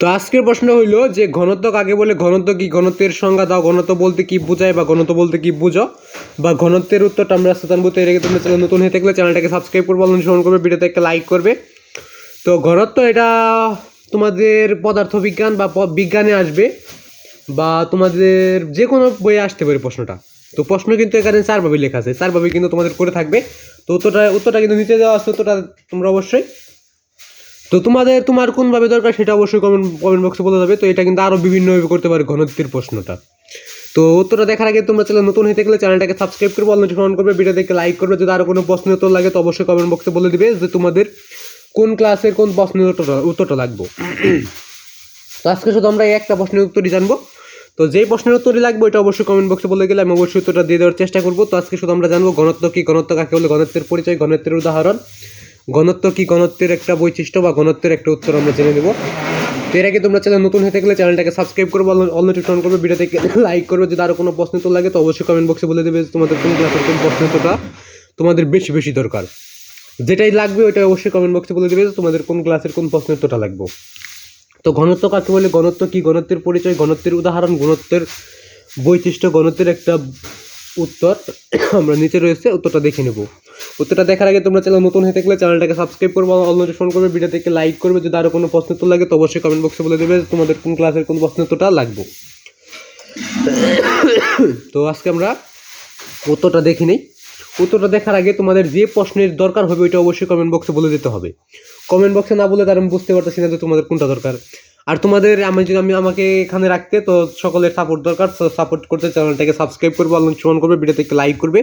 তো আজকের প্রশ্ন হইল যে ঘনত্ব কাকে বলে? ঘনত্ব কি? ঘনত্বের সংজ্ঞা দাও। ঘনত্ব বলতে কি বোঝায় বা ঘনত্ব বলতে কি বুঝো? বা ঘনত্বের উত্তরটা আমরা জানব এর আগে চ্যানেল নতুন হয়ে থাকলে চ্যানেলটাকে সাবস্ক্রাইব করবে অনুসরণ করবে ভিডিওতে একটা লাইক করবে। তো ঘনত্ব এটা তোমাদের পদার্থবিজ্ঞান বা বিজ্ঞানে আসবে বা তোমাদের যে কোনো বইয়ে আসতে পারে প্রশ্নটা। তো প্রশ্ন কিন্তু এখানে চারভাবে লেখা আছে। চারভাবে কিন্তু তোমাদের করে থাকবে। তো উত্তরটা উত্তরটা কিন্তু নিচে দেওয়া আছে। উত্তরটা তোমরা অবশ্যই তো তোমাদের তোমার কোনভাবে দরকার সেটা অবশ্যই কমেন্ট কমেন্ট বক্সে বলে যাবে তো এটা কিন্তু আরও বিভিন্নভাবে করতে পারে ঘনত্বের প্রশ্নটা। তো উত্তরটা দেখার আগে তোমরা চ্যানেল নতুন হয়ে থাকলে চ্যানেলটাকে সাবস্ক্রাইব করবে নোটিফিকেশন করবে ভিডিও দেখে লাইক করবে। যদি আরও কোনো প্রশ্ন উত্তর লাগে তো অবশ্যই কমেন্ট বক্সে বলে দিবে যে তোমাদের কোন ক্লাসের কোন প্রশ্নের উত্তরটা উত্তরটা লাগবে। তো আজকে শুধু আমরা একটা প্রশ্নের উত্তরই জানব। তো যেই প্রশ্নের উত্তরই লাগবে ওইটা অবশ্যই কমেন্ট বক্সে বলে গেলে আমি অবশ্যই উত্তরটা দিয়ে দেওয়ার চেষ্টা করব। তো আজকে শুধু আমরা জানব ঘনত্ব কি, ঘনত্ব কাকে বলে, ঘনত্বের পরিচয়, ঘনত্বের উদাহরণ। ঘনত্ব কি ঘনত্বের একটা বৈশিষ্ট্য বা ঘনত্বের একটা উত্তর আমরা জেনে নেব। এর আগে তোমরা চ্যানেল নতুন হয়ে থাকলে চ্যানেলটাকে সাবস্ক্রাইব করবে, অল নোটিফিকেশন করবে ভিডিওতে লাইক করবে। যদি আরও কোনো প্রশ্ন তো লাগে তো অবশ্যই কমেন্ট বক্সে বলে দেবে তোমাদের কোন ক্লাসের কোন প্রশ্ন উত্তরটা তোমাদের বেশি বেশি দরকার। যেটাই লাগবে ওইটা অবশ্যই কমেন্ট বক্সে বলে দেবে তোমাদের কোন ক্লাসের কোন প্রশ্ন তোটা লাগবে। তো ঘনত্ব কাকে বলে? ঘনত্ব কি? ঘনত্বের পরিচয়, ঘনত্বের উদাহরণ, ঘনত্বের বৈশিষ্ট্য, ঘনত্বের একটা উত্তর আমরা নিচে রয়েছে, উত্তরটা দেখে নেব। উত্তরটা দেখার আগে তোমরা চ্যানেল নতুন হয়ে থাকলে চ্যানেলটাকে সাবস্ক্রাইব করবে অল নোটিফিকেশন করবে ভিডিও থেকে লাইক করবে। যদি আরও কোনো প্রশ্ন উত্তর লাগে তো অবশ্যই কমেন্ট বক্সে বলে দেবে তোমাদের কোন ক্লাসের কোন প্রশ্ন উত্তরটা লাগবে। তো আজকে আমরা উত্তরটা দেখে নিই। উত্তরটা দেখার আগে তোমাদের যে প্রশ্নের দরকার হবে ওইটা অবশ্যই কমেন্ট বক্সে বলে দিতে হবে। কমেন্ট বক্সে না বলে তার আমি বুঝতে পারতেছি না যে তোমাদের কোনটা দরকার। আর তোমাদের আমি যদি আমি আমাকে এখানে রাখতে, তো সকলের সাপোর্ট দরকার সাপোর্ট করতে চ্যানেলটাকে সাবস্ক্রাইব করবে অনুসরণ করবে ভিডিওতে একটু লাইক করবে।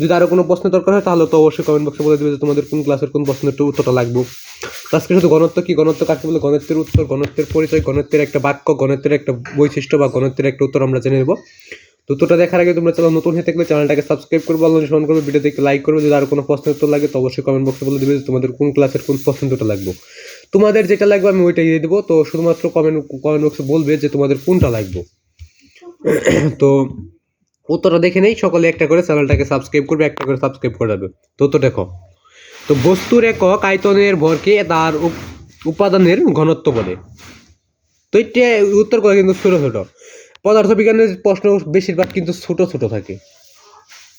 যদি আরও কোনো প্রশ্ন দরকার হয়, তাহলে তো অবশ্যই কমেন্ট বক্সে বলে দেবে যে তোমাদের কোন ক্লাসের কোন প্রশ্নের উত্তরটা লাগবে। আজকে শুধু গণত্ব কি? গণত্ব কাকে বলে? ঘনত্বের উত্তর গণত্বের পরিচয় গণত্বের একটা বাক্য গণত্বের একটা বৈশিষ্ট্য বা গণত্বের একটা উত্তর আমরা জেনে নেব। তো উত্তরটা দেখার আগে তোমরা চ্যানেল নতুন হয়ে থাকলে চ্যানেলটাকে সাবস্ক্রাইব করবে অনুসরণ করবে ভিডিওতে একটু লাইক করবে। যদি আর কোনো প্রশ্নের উত্তর লাগে, তো অবশ্যই কমেন্ট বক্সে বলে দেবে যে তোমাদের কোন ক্লাসের কোন প্রশ্ন উত্তরটা লাগবে। তোমাদের যেটা লাগবে আমি ওইটাই দিয়ে দেবো। তো শুধুমাত্র কমেন্ট কমেন্ট বক্সে বলবে যে তোমাদের কোনটা লাগবে। তো উত্তরটা দেখে নেই, সকলে একটা করে চ্যানেলটাকে সাবস্ক্রাইব করবে, একটা করে সাবস্ক্রাইব করে যাবে তো তো দেখো। তো বস্তুর একক আয়তনের ভরকে তার উপাদানের ঘনত্ব বলে। তো এটা উত্তর করে কিন্তু ছোটো ছোটো। পদার্থবিজ্ঞানের প্রশ্ন বেশিরভাগ কিন্তু ছোট ছোট থাকে।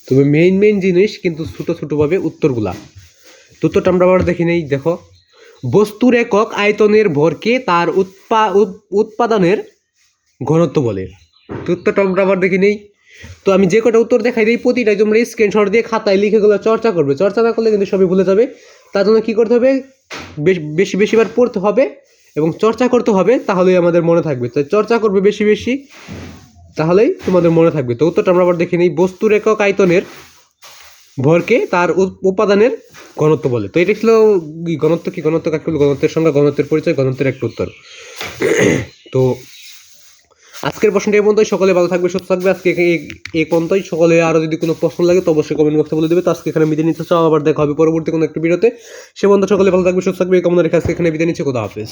তবে মেইন মেইন জিনিস কিন্তু ছোটো ছোটোভাবে উত্তরগুলা। তো উত্তরটা আমরা আবার দেখি নেই, দেখো। বস্তুর একক আয়তনের ভরকে তার উৎপা, উৎ- উৎপাদনের ঘনত্ব বলে। উত্তরটা আমরা আবার দেখি নেই। তো আমি যে কটা উত্তর দেখাই দিই, প্রতিটাই তোমরা স্ক্রিনশট দিয়ে খাতায় লিখে গুলো চর্চা করবে। চর্চা না করলে কিন্তু সবই ভুলে যাবে। তার জন্য কী করতে হবে? বেশ, বেশি বেশিবার পড়তে হবে এবং চর্চা করতে হবে, তাহলেই আমাদের মনে থাকবে। তাই চর্চা করবে বেশি বেশি, তাহলেই তোমাদের মনে থাকবে। তো উত্তরটা আমরা আবার দেখে নিই। বস্তুর একক আয়তনের ভরকে তার উপ- উপাদানের ঘনত্ব বলে। তো এটা ছিল ঘনত্ব কি? ঘনত্ব কাকে বলে? ঘনত্বের সংখ্যা ঘনত্বের পরিচয়, ঘনত্বের একটা উত্তর। তো আজকের প্রশ্নটা এই পর্যন্তই। সকলে ভালো থাকবে, সুস্থ থাকবে। আজকে এই পর্যন্তই। সকলে আরও যদি কোনো প্রশ্ন লাগে তো অবশ্যই কমেন্ট বক্সে বলে দেবে। তো আজকে এখানে বিদায় নিতে চাও আবার দেখা হবে পরবর্তী কোনো একটা ভিডিওতে। সে পর্যন্ত সকলে ভালো থাকবে, সুস্থ থাকবে। এই কামনা রেখে আজকে এখানে বিদায় নিচ্ছে। কোথা হাফেজ।